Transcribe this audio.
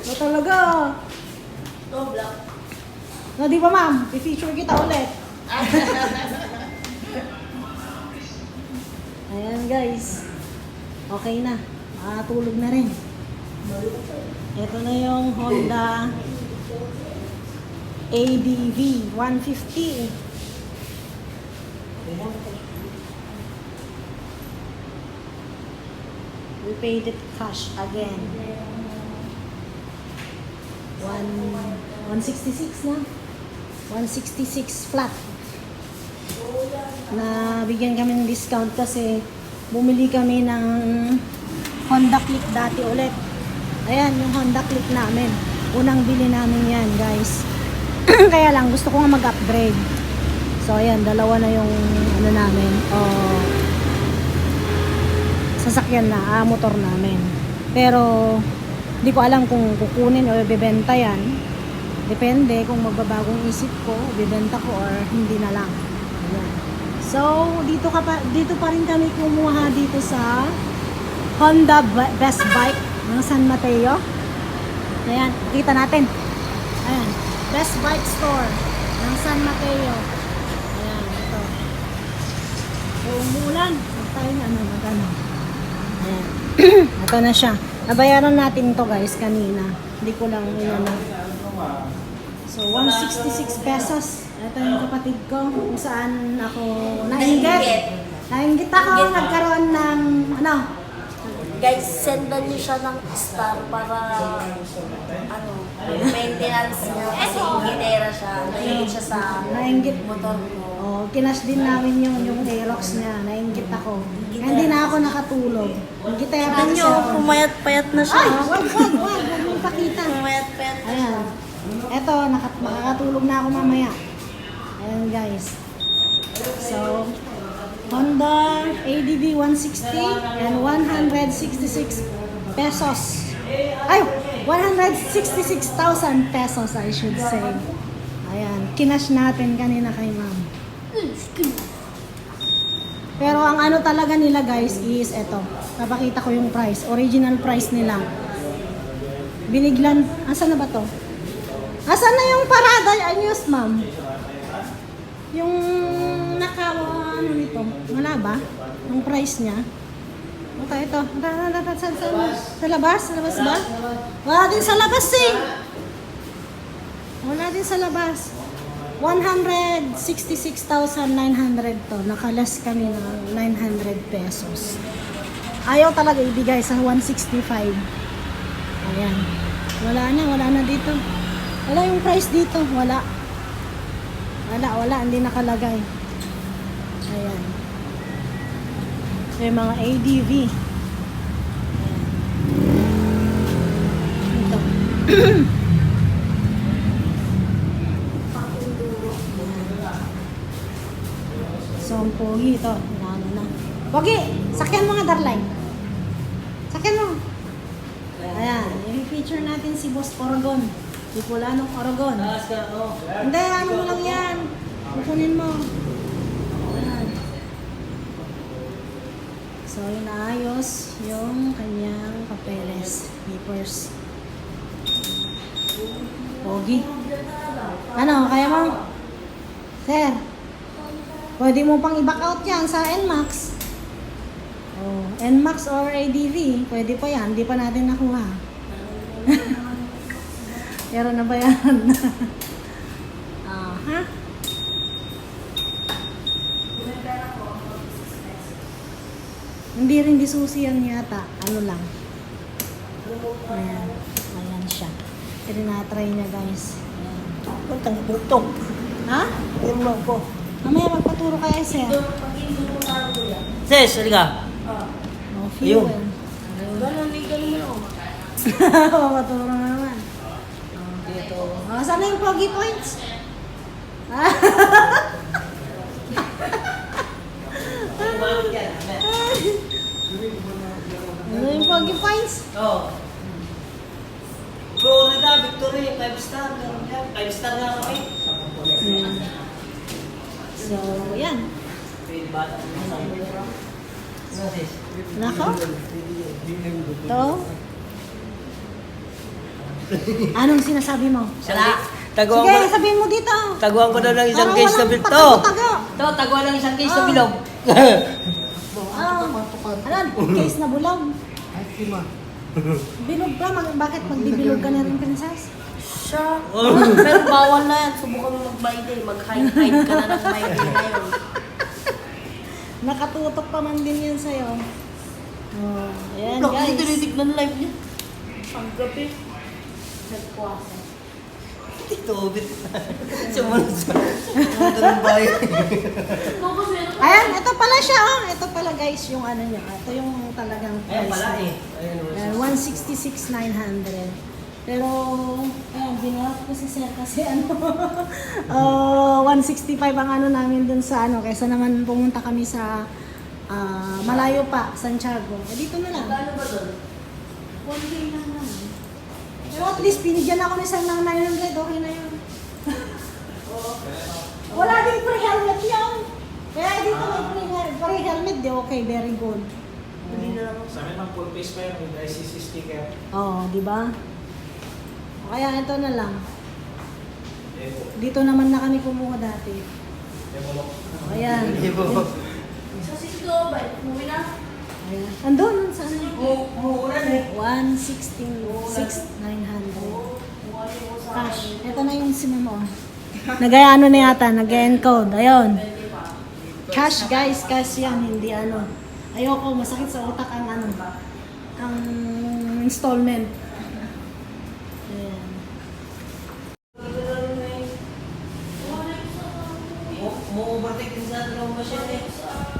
Ito talaga. Ito, black. No, di ba ma'am? I-feature kita ulit. Ayan guys. Okay na. Makatulog na rin. Ito na yung Honda ADV 150. We paid it cash again. One, 166 na. 166 flat. Na bigyan kami ng discount kasi bumili kami ng Honda Click dati ulit. Ayan, yung Honda Click namin. Unang bili namin yan, guys. Kaya lang, gusto ko nga mag-upgrade. So, ayan, dalawa na yung ano namin. Oh, sasakyan na, ah, motor namin. Pero, hindi ko alam kung kukunin o ibebenta yan. Depende kung magbabagong isip ko, ibebenta ko or hindi na lang. Ayan. So, dito, ka pa, dito pa rin kami kumuha dito sa Honda Best Bike ng San Mateo. Ayan, kita natin. Ayan, Best Bike Store ng San Mateo. Ayan, ito. So, umulan. Huwag tayo na ano, magano. Ayan. ito na siya. Nabayaran natin to guys kanina. Hindi ko lang inano. So, 166 pesos. Ito yung kapatid ko kung saan ako nainggit. Nainggit ako. nagkaroon ng ano, Guys, sendan niyo siya ng star para ano, maintenance niya kasi ingitera siya. Naingit siya sa Nainggit. motor ko. Oh, kinash din namin yung yung Aerox niya. Nainggit ako. Hindi na ako nakatulog. Gitera Tignan kasi niyo, ako. pumayat-payat na siya. Ay, wag, wag, wag. Wag mong pakita. Pumayat-payat na siya. Ayan. Eto, nakat makakatulog na ako mamaya. Ayan guys. So, Honda ADV 160 and 166 pesos. Ay, 166,000 pesos I should say. Ayan, kinash natin kanina kay ma'am. Pero ang ano talaga nila guys is eto. Papakita ko yung price. Original price nila. Biniglan. Asan na ba to? Asan na yung parada ayos, ma'am? Yung naka nito? Wala ba? Yung price niya? Ito, ito. Sa, sa, sa labas? Sa labas ba? Wala din sa labas eh. Wala din sa labas. 166,900 to. Nakalas kami ng 900 pesos. Ayaw talaga ibigay sa 165. Ayan. Wala na, wala na dito. Wala yung price dito, wala. Wala, wala, hindi nakalagay. Ayan. May mga ADV. Ayan. Ito. So, ang pogi ito. Ano na. Pogi, sakyan mo nga, Darline. Sakyan mo. Ayan, i-feature natin si Boss Oregon. Si Pulanong Oregon. Hindi, ano mo lang yan. Kukunin mo. So, inaayos yung kanyang papeles, papers. Pogi. Ano, kaya mo? Sir, pwede mo pang i-back out yan sa NMAX. Oh, NMAX or ADV, pwede pa yan, hindi pa natin nakuha. Pero na ba yan? ah, ha? Hindi rin disusi yan yata. Ano lang. Ayan. Ayan siya. Tinatry niya guys. Ayan. Puntang butong. Ha? Yung mga po. Mamaya magpaturo kaya sir. Sis, halika. Oh, fuel. Ganun, hindi ganun mo. Papaturo na naman. Dito. Oh, saan na yung pogi points? ano yung pogi points? Oo. Bro, na Victory, 5 star. meron yan. 5 star nga kami. Ayan. So, yan. Nako. Ito. Anong sinasabi mo? Wala. Taguan Sige, ko, sabihin mo dito. taguan ko daw ng isang Parang case na walang bilog. To! To, taguan ng isang case na Ah. bilog. Ah, ano? Case na bulog. Bilog ka? Mag- bakit magbibilog ka na rin, princess? Siya. Pero bawal na yan. Subukan mo mag-Mayday. Mag-hide-hide ka na ng Mayday ngayon. Nakatutok pa man din yan sa'yo. Oh, ayan Look, guys. hindi tinitignan live niya. Ang gabi. Nagpuasa. Ito, bit. Sumunod sa... Sumunod ng bayan. Ayan, ito pala siya. Oh. Ito pala guys yung ano niya. Ito yung talagang Ayan price pala niya. eh. Ayan, Uh, 166,900. Pero, ayan, binawat ko si Sir kasi ano, uh, 165 ang ano namin dun sa ano, kaysa naman pumunta kami sa ah, malayo pa, Santiago. Eh, dito na lang. Gano'n ba doon? One day lang naman. Pero at least, binigyan ako ni Sir ng 900, okay na yun. Wala din free helmet yan. Kaya dito may free, free helmet, di okay, very good. Hindi na lang. Sa amin, pang full face pa yun, with ICC sticker. Oo, di ba? Kaya ito na lang. Dito naman na kami kumuha dati. Lock. Ayan. Ibo. Sa Cisco, ba? Umuwi na? Ayan. Andun, nun sa ano? Umuulan eh. 116,900. Cash. Ito na yung SIM mo. Nagaya ano na yata, nag-encode. Ayun. Cash guys, cash yan, hindi ano. Ayoko, masakit sa utak ang ano, ang installment. Tignan sa tropa siya.